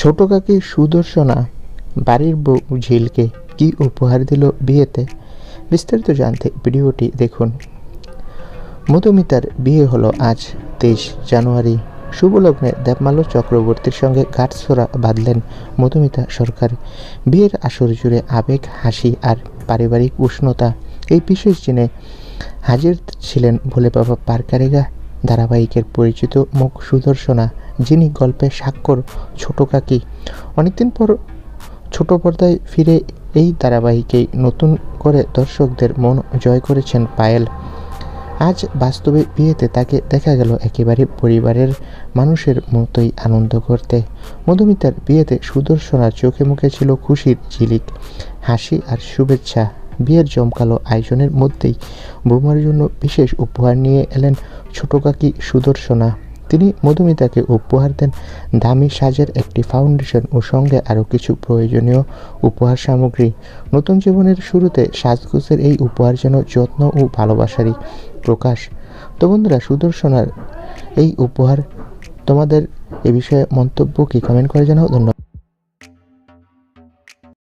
ছোট কাকি সুদর্শনা বাড়ির বউ ঝিলকে কি উপহার দিল বিয়েতে? বিস্তারিত জানতে ভিডিওটি দেখুন। মধুমিতার বিয়ে হলো আজ তেইশ জানুয়ারি। শুভলগ্নে দেবমাল্য চক্রবর্তীর সঙ্গে গাঁটছড়া বাঁধলেন মধুমিতা সরকার। বিয়ের আসর জুড়ে আবেগ, হাসি আর পারিবারিক উষ্ণতা এই বিশেষ দিনে হাজির ছিলেন ভোলে বাবা পারকারেগা। ধারাবাহিকের পরিচিত মুখ সুদর্শনা, যিনি গল্পের স্বাক্ষর, ছোট কাকি। অনেকদিন পর ছোট পর্দায় ফিরে এই ধারাবাহিকেই নতুন করে দর্শকদের মন জয় করেছেন পায়েল। আজ বাস্তবে বিয়েতে তাকে দেখা গেল একেবারে পরিবারের মানুষের মতোই আনন্দ করতে। মধুমিতার বিয়েতে সুদর্শনার চোখে মুখে ছিল খুশির ঝিলিক, হাসি আর শুভেচ্ছা। বিয়ের জমকালো আয়োজনের মধ্যেই বৌমার জন্য বিশেষ উপহার নিয়ে এলেন ছোট কাকি সুদর্শনা। তিনি মধুমিতাকে উপহার দেন দামি সাজের একটি ফাউন্ডেশন ও সঙ্গে আরও কিছু প্রয়োজনীয় উপহার সামগ্রী। নতুন জীবনের শুরুতে সাজগোজের এই উপহার যেন যত্ন ও ভালোবাসারই প্রকাশ। তো বন্ধুরা, সুদর্শনার এই উপহার তোমাদের এ বিষয়ে মন্তব্য কি? কমেন্ট করে জানাও। ধন্যবাদ।